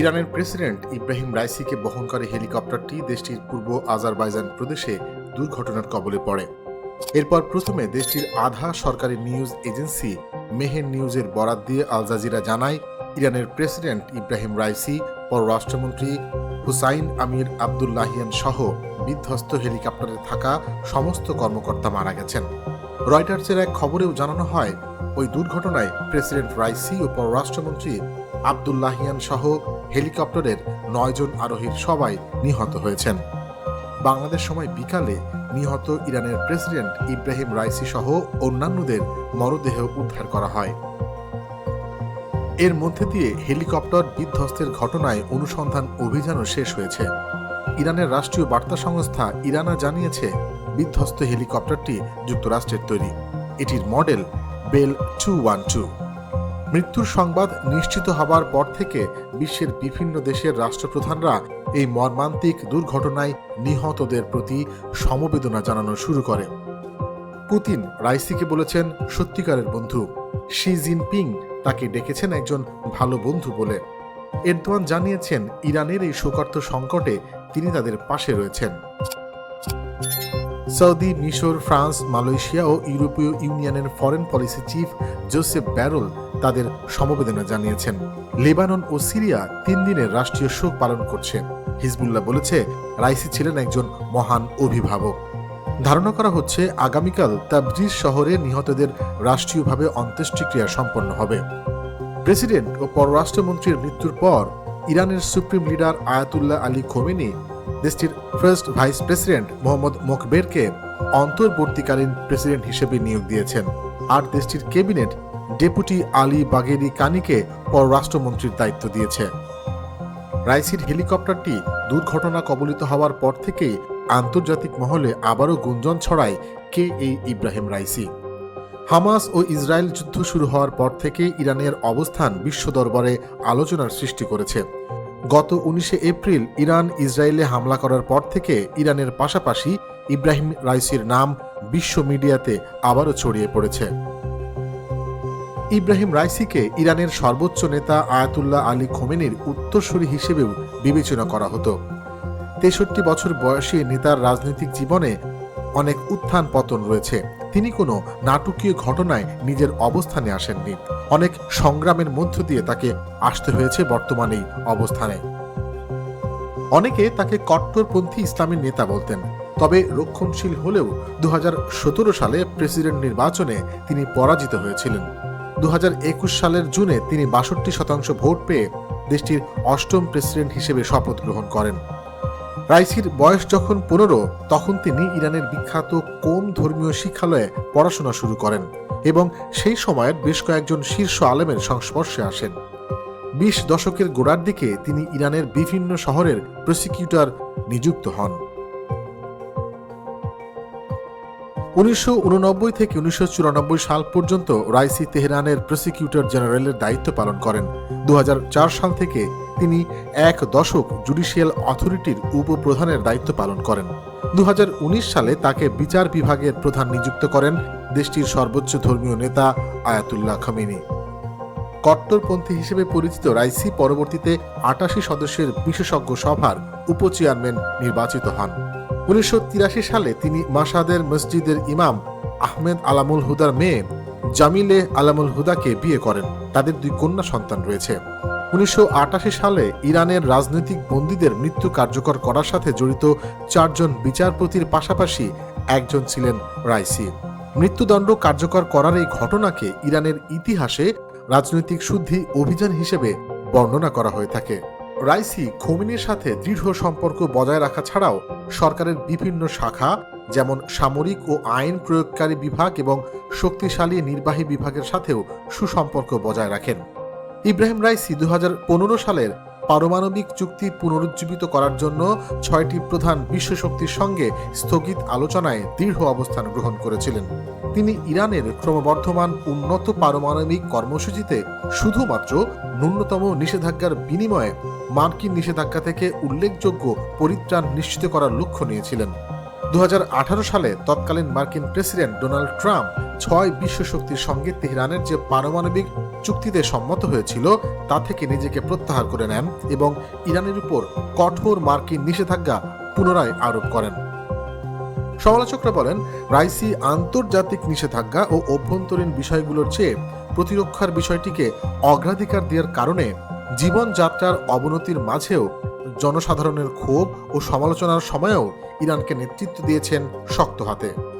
ইরানের প্রেসিডেন্ট ইব্রাহিম রাইসিকে বহনকারী হেলিকপ্টারটি দেশটির পূর্ব আজারবাইজান প্রদেশে দুর্ঘটনার কবলে পড়ে। এরপর প্রথমে দেশটির আধা সরকারি নিউজ এজেন্সি মেহের নিউজের বরাত দিয়ে আল জাজিরা জানায়, ইরানের প্রেসিডেন্ট ইব্রাহিম রাইসি, পররাষ্ট্রমন্ত্রী হুসাইন আমির আবদুল্লাহিয়ান সহ বিধ্বস্ত হেলিকপ্টারে থাকা সমস্ত কর্মকর্তা মারা গেছেন। রয়টার্সের এক খবরেও জানানো হয়, ওই দুর্ঘটনায় প্রেসিডেন্ট রাইসি ও পররাষ্ট্রমন্ত্রী আবদুল্লাহিয়ান সহ হেলিকপ্টারের নয়জন আরোহীর সবাই নিহত হয়েছেন। বাংলাদেশ সময় বিকালে নিহত ইরানের প্রেসিডেন্ট ইব্রাহিম রাইসি সহ অন্যান্যদের মরদেহ উদ্ধার করা হয়। এর মধ্যে দিয়ে হেলিকপ্টার বিধ্বস্তের ঘটনায় অনুসন্ধান অভিযানও শেষ হয়েছে। ইরানের রাষ্ট্রীয় বার্তা সংস্থা ইরানা জানিয়েছে, বিধ্বস্ত হেলিকপ্টারটি যুক্তরাষ্ট্রের তৈরি। এটির model Bell two one two. মৃত্যুর সংবাদ নিশ্চিত হবার পর থেকে বিশ্বের বিভিন্ন দেশের রাষ্ট্রপ্রধানরা এই মর্মান্তিক দুর্ঘটনায় নিহতদের প্রতি সমবেদনা জানানো শুরু করে। পুতিন রাইসিকে বলেছেন, সত্যিকারের বন্ধু। শি জিনপিং তাকে ডেকেছেন একজন ভালো বন্ধু বলে। এরদোয়ান জানিয়েছেন, ইরানের এই শোকার্ত সংকটে তিনি তাদের পাশে রয়েছেন। সৌদি, মিশর, ফ্রান্স, মালয়েশিয়া ও ইউরোপীয় ইউনিয়নের foreign policy chief Josep Borrell তাদের সমবেদনা জানিয়েছেন। লেবানন ও সিরিয়া তিন দিনের রাষ্ট্রীয় শোক পালন করছে। হিজবুল্লাহ বলেছে, রাইসি ছিলেন একজন মহান অভিভাবক। ধারণা করা হচ্ছে, আগামীকাল তাবরিজ শহরে নিহতদের রাষ্ট্রীয়ভাবে অন্ত্যেষ্টিক্রিয়া সম্পন্ন হবে। প্রেসিডেন্ট ও পররাষ্ট্রমন্ত্রীর মৃত্যুর পর ইরানের supreme leader Ayatollah Ali Khamenei, দেশটির ফার্স্ট ভাইস প্রেসিডেন্ট মোহাম্মদ মোকবেরকে অন্তর্বর্তীকালীন প্রেসিডেন্ট হিসেবে নিয়োগ দিয়েছেন। আর দেশটির ক্যাবিনেট ডেপুটি আলী বাগেরি কানিকে পররাষ্ট্রমন্ত্রীর দায়িত্ব দিয়েছে। রাইসির হেলিকপ্টারটি দুর্ঘটনা কবলিত হওয়ার পর থেকেই আন্তর্জাতিক মহলে আবারও গুঞ্জন ছড়ায় কে এই ইব্রাহিম রাইসি। হামাস ও ইসরায়েল যুদ্ধ শুরু হওয়ার পর থেকে ইরানের অবস্থান বিশ্ব দরবারে আলোচনার সৃষ্টি করেছে। গত উনিশে এপ্রিল ইরান ইসরায়েলে হামলা করার পর থেকে ইরানের পাশাপাশি ইব্রাহিম রাইসির নাম বিশ্ব মিডিয়াতে আবারও ছড়িয়ে পড়েছে। ইব্রাহিম রাইসিকে ইরানের সর্বোচ্চ নেতা আয়াতুল্লাহ আলী খোমেনির উত্তরসূরি হিসেবেও বিবেচনা করা হতো। তেষট্টি বছর বয়সী নেতার রাজনৈতিক জীবনে অনেক উত্থান পতন রয়েছে। তিনি কোনো নাটকীয় ঘটনায় নিজের অবস্থানে আসেননি। অনেক সংগ্রামের মধ্য দিয়ে তাকে আসতে হয়েছে বর্তমানে অবস্থানে। অনেকে তাকে কট্টরপন্থী ইসলামী নেতা বলতেন। তবে রক্ষণশীল হলেও দু হাজার সতেরো সালে প্রেসিডেন্ট নির্বাচনে তিনি পরাজিত হয়েছিলেন। দু হাজার একুশ সালের জুনে তিনি বাষট্টি শতাংশ ভোট পেয়ে দেশটির অষ্টম প্রেসিডেন্ট হিসেবে শপথ গ্রহণ করেন। রাইসির বয়স যখন পনেরো, তখন তিনি ইরানের বিখ্যাত কোম ধর্মীয় শিক্ষালয়ে পড়াশোনা শুরু করেন এবং সেই সময়ের বেশ কয়েকজন শীর্ষ আলেমের সংস্পর্শে আসেন। বিশ দশকের গোড়ার দিকে তিনি ইরানের বিভিন্ন শহরের প্রসিকিউটর নিযুক্ত হন। উনিশশো উননব্বই থেকে উনিশশো চুরানব্বই সাল পর্যন্ত রাইসি তেহরানের প্রসিকিউটর জেনারেলের দায়িত্ব পালন করেন। দু হাজার চার সাল থেকে তিনি এক দশক জুডিশিয়াল অথরিটির উপপ্রধানের দায়িত্ব পালন করেন। দু হাজার উনিশ সালে তাকে বিচার বিভাগের প্রধান নিযুক্ত করেন দেশটির সর্বোচ্চ ধর্মীয় নেতা আয়াতুল্লাহ খামিনি। কট্টরপন্থী হিসেবে পরিচিত রাইসি পরবর্তীতে আটাশি সদস্যের বিশেষজ্ঞ সভার উপচেয়ারম্যান নির্বাচিত হন। উনিশশো সালে তিনি মাসাদের মসজিদের ইমাম আহমেদ আলামুল হুদার মেয়ে জামিলে আলামুল হুদাকে বিয়ে করেন। তাদের দুই কন্যা সন্তান রয়েছে। উনিশশো সালে ইরানের রাজনৈতিক বন্দীদের মৃত্যু কার্যকর করার সাথে জড়িত চারজন বিচারপতির পাশাপাশি একজন ছিলেন রাইসি। মৃত্যুদণ্ড কার্যকর করার এই ঘটনাকে ইরানের ইতিহাসে রাজনৈতিক শুদ্ধি অভিযান হিসেবে বর্ণনা করা হয়ে থাকে। রাইসি খোমিনির সাথে দৃঢ় সম্পর্ক বজায় রাখা ছাড়াও সরকারের বিভিন্ন শাখা, যেমন সামরিক ও আইন প্রয়োগকারী বিভাগ এবং শক্তিশালী নির্বাহী বিভাগের সাথেও সুসম্পর্ক বজায় রাখেন। ইব্রাহিম রাইসি দু হাজার পনেরো সালের পারমাণবিক চুক্তি পুনরুজ্জীবিত করার জন্য ছয়টি প্রধান বিশ্ব শক্তির সঙ্গে স্থগিত আলোচনায় দৃঢ় অবস্থান গ্রহণ করেছিলেন। তিনি ইরানের ক্রমবর্ধমান উন্নত পারমাণবিক কর্মসূচিতে শুধুমাত্র ন্যূনতম নিষেধাজ্ঞার বিনিময়ে মার্কিন নিষেধাজ্ঞা থেকে উল্লেখযোগ্য পরিত্রাণ নিশ্চিত করার লক্ষ্য নিয়েছিলেন। দু হাজার আঠারো সালে তৎকালীন মার্কিন প্রেসিডেন্ট ডোনাল্ড ট্রাম্প ছয় বিশ্ব শক্তির সঙ্গে তেহরানের যে পারমাণবিক চুক্তিতে সম্মত হয়েছিল, তা থেকে নিজেকে প্রত্যাহার করে নেন এবং ইরানের উপর কঠোর মার্কিন নিষেধাজ্ঞা পুনরায় আরোপ করেন। সমালোচকরা বলেন, রাইসি আন্তর্জাতিক নিষেধাজ্ঞা ও অভ্যন্তরীণ বিষয়গুলোর চেয়ে প্রতিরক্ষার বিষয়টিকে অগ্রাধিকার দেওয়ার কারণে জীবনযাত্রার অবনতির মাঝেও জনসাধারণের ক্ষোভ ও সমালোচনার সময়েও ইরানকে নেতৃত্ব দিয়েছেন শক্ত হাতে।